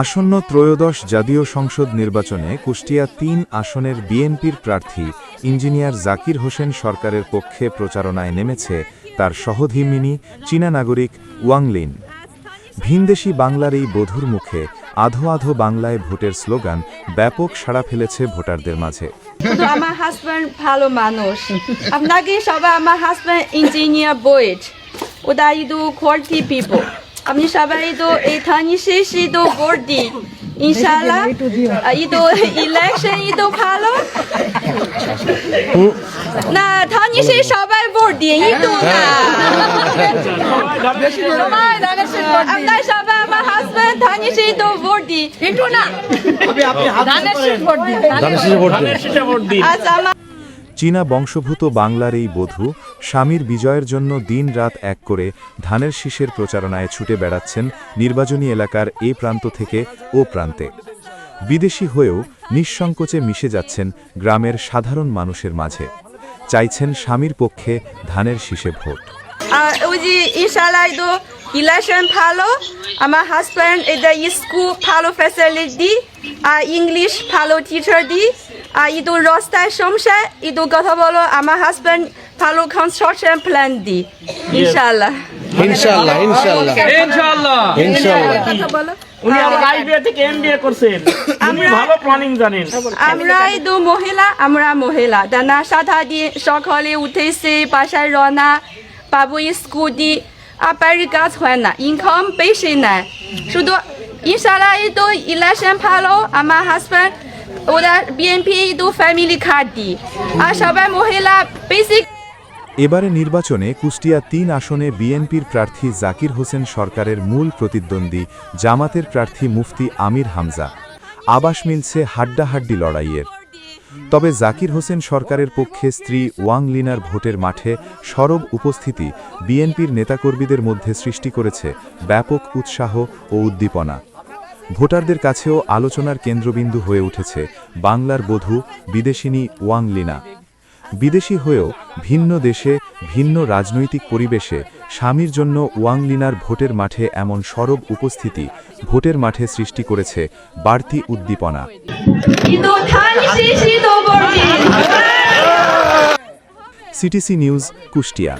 আসন্ন ত্রয়োদশ জাতীয় সংসদ নির্বাচনে কুষ্টিয়া তিন আসনের বিএনপির প্রার্থী ইঞ্জিনিয়ার জাকির হোসেন সরকারের পক্ষে প্রচারণায় নেমেছে তার সহধর্মিনী চীনা নাগরিক ওয়াংলিন ভিনদেশি বাংলার এই বধুর মুখে আধো আধো বাংলায় ভোটের স্লোগান, ব্যাপক সাড়া ফেলেছে ভোটারদের মাঝে। আমার হাজব্যান্ড ভালো মানুষ। আপনাকে সবাই আমার হাজব্যান্ড ইঞ্জিনিয়ার বয়েট কোয়ালিটি পিপল আপনি সবাই ইদু এই থানি শেষ ইলেকশন ইদু ভালো। না থানি শেষ সবাই ভোট দিয়ে না। সবাই আমার থানি শেষ ভোট না। আচ্ছা চীনা বংশভূত বাংলার এই বধূ স্বামীর বিজয়ের জন্য দিনরাত এক করে ধানের শীষের প্রচারণায় ছুটে বেড়াচ্ছেন নির্বাচনী এলাকার এ প্রান্ত থেকে ও প্রান্তে। বিদেশি হয়েও নিঃসংকোচে মিশে যাচ্ছেন গ্রামের সাধারণ মানুষের মাঝে। চাইছেন স্বামীর পক্ষে ধানের শীষে ভোট। ওই যে ইলেকশন ভালো, আমার হাজব্যান্ড এটা স্কুল ভালো ফ্যাসিলিটি আর ইংলিশ ভালো টিচার দি। আর ইদু রাস্তায় সমস্যা ইদু কথা বলো আমার হাজব্যান্ড ভালো কনস্ট্রাকশন প্ল্যান দি। ইনশাল্লাহ ইনশাআল্লাহ। ইনশাআল্লাহ ইনশাআল্লাহ। ইনশাআল্লাহ। কথা বলো। উনি আমার আইবিএ থেকে এমবিএ করছেন। উনি আমরা- ভালো প্ল্যানিং জানেন। আমরা ইদু মহিলা আমরা মহিলা। দানা সাথা দিয়ে সকালে উঠেছে বাসায় রওনা বাবু স্কুল দি কাজ হয় না ইনকাম বেশি নাই শুধু ইনশাল্লাহ ইদু ইলেকশন ভালো আমার হাজব্যান্ড ওরা এবারে নির্বাচনে কুষ্টিয়া তিন আসনে বিএনপির প্রার্থী জাকির হোসেন সরকারের মূল প্রতিদ্বন্দ্বী জামাতের প্রার্থী মুফতি আমির হামজা। আবাস মিলছে হাড্ডাহাড্ডি লড়াইয়ের। তবে জাকির হোসেন সরকারের পক্ষে স্ত্রী ওয়াং লিনার ভোটের মাঠে সরব উপস্থিতি বিএনপির নেতাকর্মীদের মধ্যে সৃষ্টি করেছে ব্যাপক উৎসাহ ও উদ্দীপনা। ভোটারদের কাছেও আলোচনার কেন্দ্রবিন্দু হয়ে উঠেছে বাংলার বধূ বিদেশিনী ওয়াং লিনা। বিদেশি হয়েও ভিন্ন দেশে ভিন্ন রাজনৈতিক পরিবেশে স্বামীর জন্য ওয়াংলিনার ভোটের মাঠে এমন সরব উপস্থিতি ভোটের মাঠে সৃষ্টি করেছে বাড়তি উদ্দীপনা। CTC news Kushtia.